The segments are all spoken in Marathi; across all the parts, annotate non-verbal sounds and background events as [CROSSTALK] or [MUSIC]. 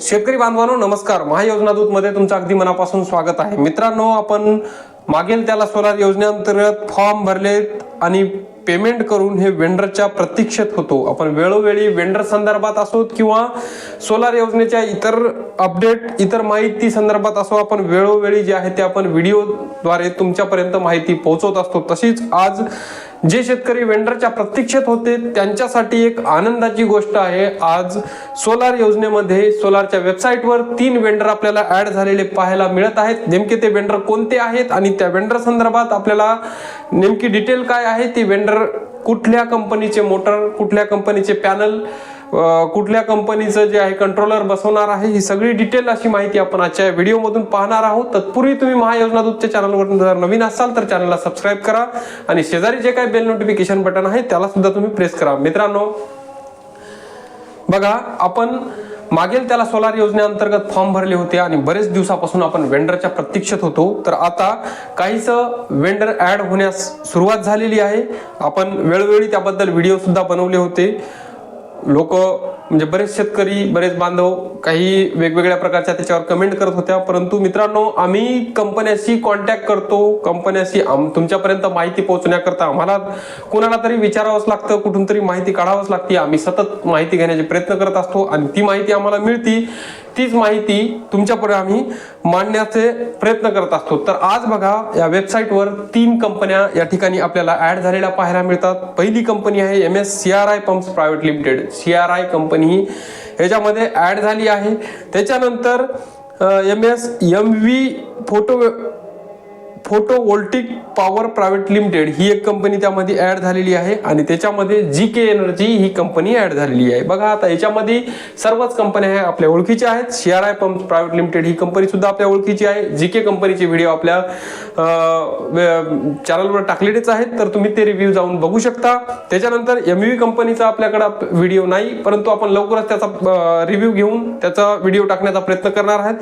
शेतकरी बांधवांनो नमस्कार. महायोजना दूत मध्ये तुमचं अगदी मनापासून स्वागत आहे. मित्रांनो आपण मागेल त्याला सोलार योजनेअंतर्गत फॉर्म भरलेत. आणि पेमेंट करून हे वेंडरच्या प्रतीक्षेत होतो. आपण वेळोवेळी वेंडर संदर्भात असोत किंवा सोलार योजनेच्या इतर अपडेट इतर माहिती संदर्भात असो आपण वेळोवेळी जे आहे ते आपण व्हिडिओद्वारे तुमच्यापर्यंत माहिती पोहोचवत असतो. तशीच आज जे शेतकरी वेंडरच्या प्रतीक्षेत होते त्यांच्यासाठी एक आनंदाची गोष्ट आहे. आज सोलार योजनेमध्ये सोलारच्या वेबसाईटवर तीन वेंडर आपल्याला ॲड झालेले पाहायला मिळत आहेत. नेमके ते वेंडर कोणते आहेत आणि त्या वेंडर संदर्भात आपल्याला नेमकी डिटेल काय आहे ती वेंडर कुठल्या कंपनीचे मोटर कुठल्या कंपनीचे पॅनल कुठल्या कंपनीचं जे आहे कंट्रोलर बसवणार आहे ही सगळी डिटेल अशी माहिती आपण आजच्या व्हिडिओमधून पाहणार आहोत. तत्पूर्वी तुम्ही महायोजना दूतच्या चॅनलवर जर नवीन असाल तर चॅनलला सबस्क्राईब करा आणि शेजारी जे काही बेल नोटिफिकेशन बटन आहे त्याला सुद्धा तुम्ही प्रेस करा. मित्रांनो बघा आपण मागेल त्याला सोलार योजनेअंतर्गत फॉर्म भरले होते आणि बरेच दिवसापासून आपण वेंडरच्या प्रतीक्षेत होतो. तर आता काहीच वेंडर ॲड होण्यास सुरुवात झालेली आहे. आपण वेळोवेळी त्याबद्दल व्हिडिओ सुद्धा बनवले होते. लोक म्हणजे बरेच शेतकरी बरेच बांधव काही वेगवेगळ्या प्रकारच्या त्याच्यावर कमेंट करत होत्या. परंतु मित्रांनो आम्ही कंपन्याशी कॉन्टॅक्ट करतो. कंपन्याशी आम- तुमच्यापर्यंत माहिती पोहोचण्याकरता आम्हाला कोणाला तरी विचारावंच लागतं कुठून तरी माहिती काढावंच लागते. आम्ही सतत माहिती घेण्याचे प्रयत्न करत असतो आणि ती माहिती आम्हाला मिळती. तीच माहिती तुमच्यापुढे आम्ही मांडण्याचे प्रयत्न करत असतो. तर आज बघा या वेबसाईटवर तीन कंपन्या या ठिकाणी आपल्याला ॲड झालेल्या पाहायला मिळतात. पहिली कंपनी आहे M S C R I pumps private limited C R I company ही ह्याच्यामध्ये ॲड झाली आहे. त्याच्यानंतर M S M V photo photo voltaic power private limited ही एक कंपनी त्यामध्ये ॲड झालेली आहे आणि त्याच्यामध्ये जी के एनर्जी ही कंपनी ॲड झालेली आहे. बघा आता याच्यामध्ये सर्वच कंपन्या ह्या आपल्या ओळखीच्या आहेत. C R I pump private limited he company सुद्धा आपल्या ओळखीची आहे. जी के कंपनीचे व्हिडिओ आपल्या चॅनलवर टाकलेलेच आहेत. तर तुम्ही ते रिव्ह्यू जाऊन बघू शकता. त्याच्यानंतर एम व्ही कंपनीचा आपल्याकडे व्हिडिओ नाही परंतु आपण लवकरच त्याचा रिव्ह्यू घेऊन त्याचा व्हिडिओ टाकण्याचा प्रयत्न करणार आहेत.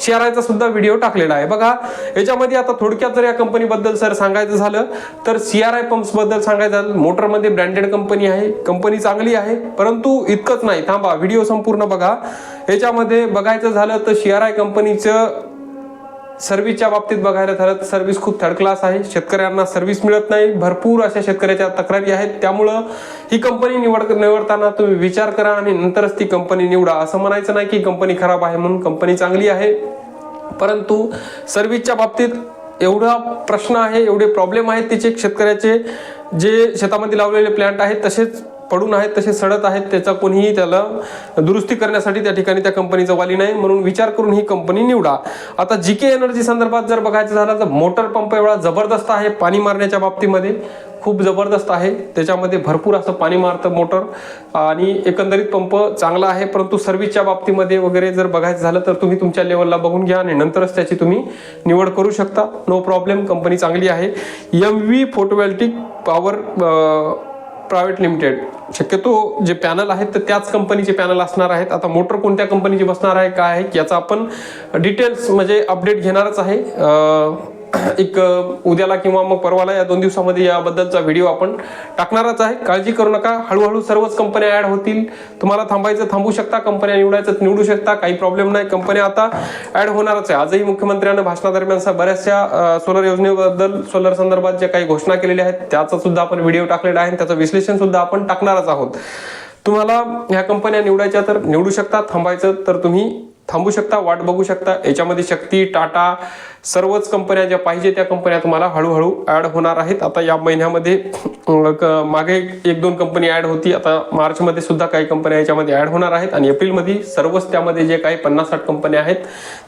सी आर आयचा सुद्धा व्हिडिओ टाकलेला आहे. बघा याच्यामध्ये आता थोडक्यात जर या कंपनीबद्दल सर सांगायचं झालं तर सी आर आय पंप्सबद्दल सांगायचं झालं मोटरमध्ये ब्रँडेड कंपनी आहे कंपनी चांगली आहे परंतु इतकंच नाही. थांबा व्हिडिओ संपूर्ण बघा. याच्यामध्ये बघायचं झालं तर सी आर आय कंपनीचं सर्व्हिसच्या बाबतीत बघायला झालं तर सर्व्हिस खूप थर्ड क्लास आहे. शेतकऱ्यांना सर्व्हिस मिळत नाही. भरपूर अशा शेतकऱ्याच्या तक्रारी आहेत. त्यामुळं ही कंपनी निवड निवडताना तुम्ही विचार करा आणि नंतरच ती कंपनी निवडा. असं म्हणायचं नाही की कंपनी खराब आहे म्हणून कंपनी चांगली आहे. परंतु सर्व्हिसच्या बाबतीत एवढा प्रश्न आहे एवढे प्रॉब्लेम आहेत तिचे शेतकऱ्याचे जे शेतामध्ये लावलेले प्लांट आहेत तसेच पडून आहेत तसे सडत आहेत त्याचा कोणीही त्याला दुरुस्ती करण्यासाठी त्या ठिकाणी त्या कंपनीचा वाली नाही. म्हणून विचार करून ही कंपनी निवडा. आता जी के एनर्जी संदर्भात जर बघायचं झालं तर मोटर पंप एवढा जबरदस्त आहे पाणी मारण्याच्या बाबतीमध्ये. खूप जबरदस्त आहे. त्याच्यामध्ये भरपूर असं पाणी मारतं मोटर आणि एकंदरीत पंप चांगला आहे परंतु सर्व्हिसच्या बाबतीमध्ये वगैरे जर बघायचं झालं तर तुम्ही तुमच्या लेवलला बघून घ्या आणि नंतरच त्याची तुम्ही निवड करू शकता. नो प्रॉब्लेम कंपनी चांगली आहे. M V photovoltaic power private limited शक्यतो जे पॅनल आहेत तर त्याच कंपनीचे पॅनल असणार आहेत. आता मोटर कोणत्या कंपनीची बसणार आहे काय आहे याचा आपण डिटेल्स म्हणजे अपडेट घेणारच आहे. [CLEARS THROAT] एक उद्याला किंवा मग परवाला या दोन दिवसामध्ये याबद्दलचा व्हिडिओ आपण टाकणारच आहे. काळजी करू नका. हळूहळू सर्वच कंपन्या ॲड होतील. तुम्हाला थांबायचं थांबू शकता. कंपन्या निवडायचं निवडू शकता. काही प्रॉब्लेम नाही. कंपन्या आता ॲड होणारच आहे. आजही मुख्यमंत्र्यांनी भाषणादरम्यान बऱ्याचशा सोलर योजनेबद्दल सोलर संदर्भात ज्या काही घोषणा केलेल्या आहेत त्याचा सुद्धा आपण व्हिडिओ टाकलेला आहे त्याचं विश्लेषण सुद्धा आपण टाकणारच आहोत. तुम्हाला ह्या कंपन्या निवडायच्या तर निवडू शकता. थांबायचं तर तुम्ही थांबू शकता वाट बघू शकता. याच्यामध्ये शक्ती टाटा सर्वच कंपन्या ज्या पाहिजे त्या कंपन्या तुम्हाला हळूहळू ॲड होणार आहेत. आता या महिन्यामध्ये क- मागे एक दोन कंपनी ॲड होती. आता मार्चमध्ये सुद्धा काही कंपन्या याच्यामध्ये ॲड होणार आहेत. आणि एप्रिलमध्ये सर्वच त्यामध्ये जे काही पन्नास साठ कंपन्या आहेत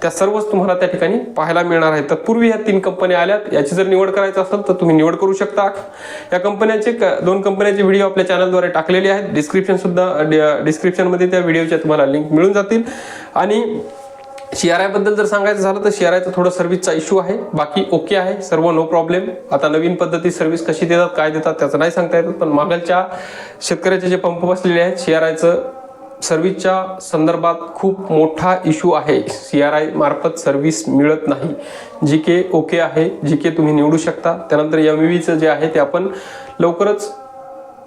त्या सर्वच तुम्हाला त्या ठिकाणी पाहायला मिळणार आहेत. तत्पूर्वी ह्या तीन कंपन्या आल्यात. याची जर निवड करायचं असेल तर तुम्ही निवड करू शकता. या कंपन्यांचे क- दोन कंपन्यांचे व्हिडिओ आपल्या चॅनलद्वारे टाकलेले आहेत. डिस्क्रिप्शन सुद्धा डिस्क्रिप्शनमध्ये त्या व्हिडिओच्या तुम्हाला लिंक मिळून जातील. आणि शी आर आयबद्दल जर सांगायचं झालं तर शेअरायचं थोडं सर्व्हिसचा इश्यू आहे. बाकी ओके आहे. सर्व नो प्रॉब्लेम आता नवीन पद्धती सर्व्हिस कशी देतात काय देतात त्याचं नाही सांगता येत. पण मागलच्या शेतकऱ्याचे जे पंप बसलेले आहेत शेअरायचं सर्व्हिसच्या संदर्भात खूप मोठा इश्यू आहे. सी आर आय मार्फत सर्व्हिस मिळत नाही. जी के ओके आहे जी के तुम्ही निवडू शकता. त्यानंतर एम व्हीचं जे आहे ते आपण लवकरच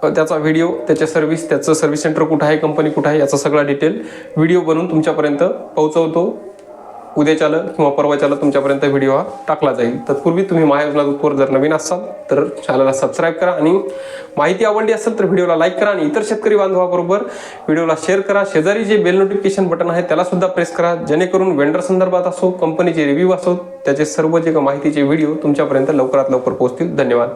त्याचा व्हिडिओ त्याच्या सर्व्हिस त्याचं सर्व्हिस सेंटर कुठं आहे कंपनी कुठं आहे याचा सगळा डिटेल व्हिडिओ बनवून तुमच्यापर्यंत पोहोचवतो. उद्याच्याला किंवा परवाच्याला तुमच्यापर्यंत व्हिडिओ हा टाकला जाईल. तत्पूर्वी तुम्ही महायोजना ग्रुपवर जर नवीन असाल तर चॅनलला सबस्क्राईब करा आणि माहिती आवडली असेल तर व्हिडिओला लाईक करा आणि इतर शेतकरी बांधवाबरोबर व्हिडिओला शेअर करा. शेजारी जे बेल नोटिफिकेशन बटन आहे त्याला सुद्धा प्रेस करा. जेणेकरून वेंडर संदर्भात असो कंपनीचे रिव्ह्यू असो त्याचे सर्व जे काही माहितीचे व्हिडिओ तुमच्यापर्यंत लवकरात लवकर पोहोचतील. धन्यवाद.